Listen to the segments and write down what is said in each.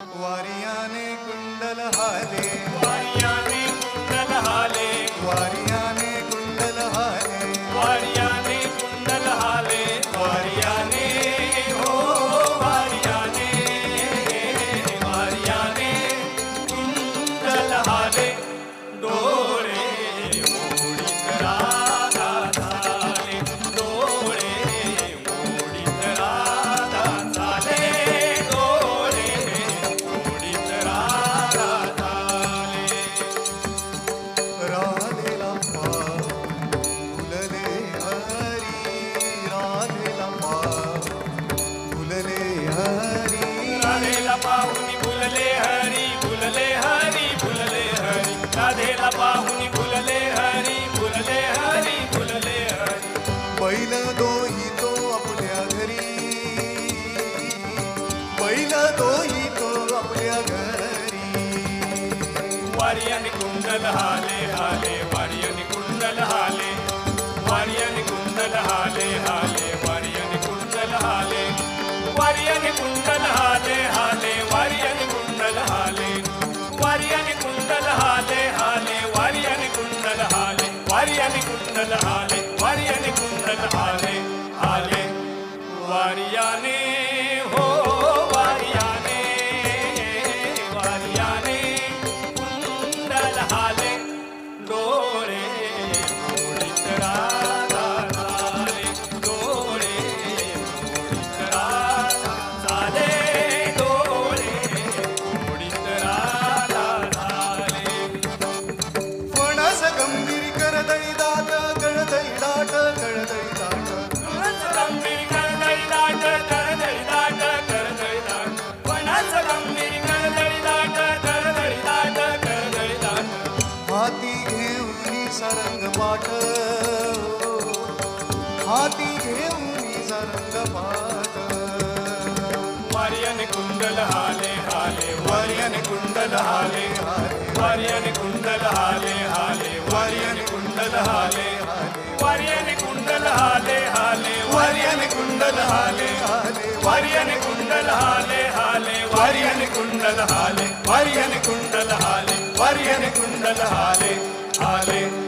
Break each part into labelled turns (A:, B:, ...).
A: वारियाने कुंडल हाले.
B: पाहुनी फुलले हरी फुलले हरी फुलले हरी. राधेला पाहुनी फुलले हरी फुलले हरी फुलले हरी.
A: बैल दोही तो आपल्या घरी. बैल दोही तो आपल्या घरी.
B: वारी आणि कुंडल हाले हाले वारी वार्याने कुंडल आले वार्याने कुंडल आले आले. वार्याने
A: सरंग पाठ हाती घेऊन सरंग पाठ
B: वार्यन कुंडल हाले हाले वार्यन कुंडल हाले हाले वार्यन कुंडल हाले हाले वार्यन कुंडल हाले हाले वार्यन कुंडल हाले हाले वार्यन कुंडल हाले हाले वार्यन कुंडल हाले हाले वार्यन कुंडल हाले वार्यन कुंडल हाले वार्यन कुंडल हाले हाले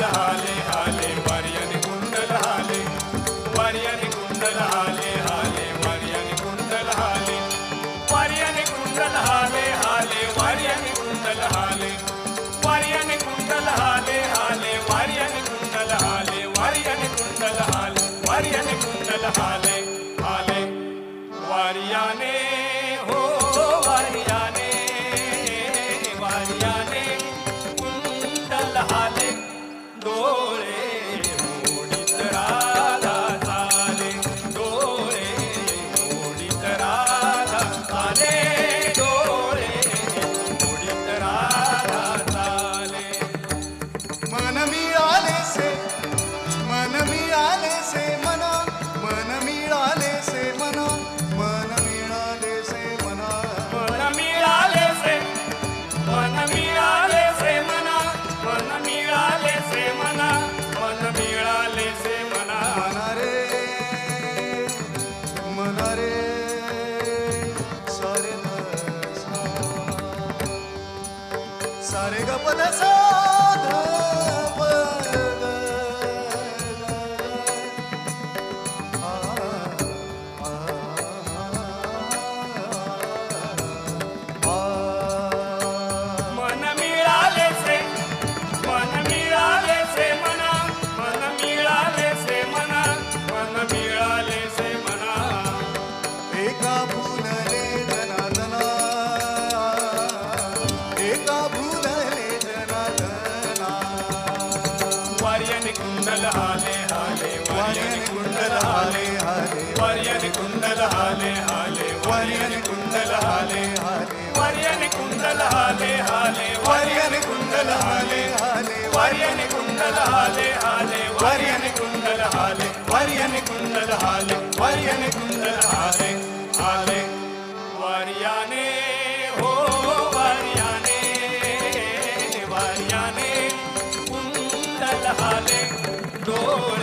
B: झाले
A: सारे गपन सा
B: वर्यन कुंडल हाले हाले. वर्यन कुंडल हाले
A: हाले.
B: वर्यन कुंडल हाले हाले. वर्यन कुंडल हाले
A: हाले.
B: वर्यन कुंडल हाले. वर्यन कुंडल हाले. वर्यन कुंडल हाले हाले. वर्याने हो वर्याने हाले.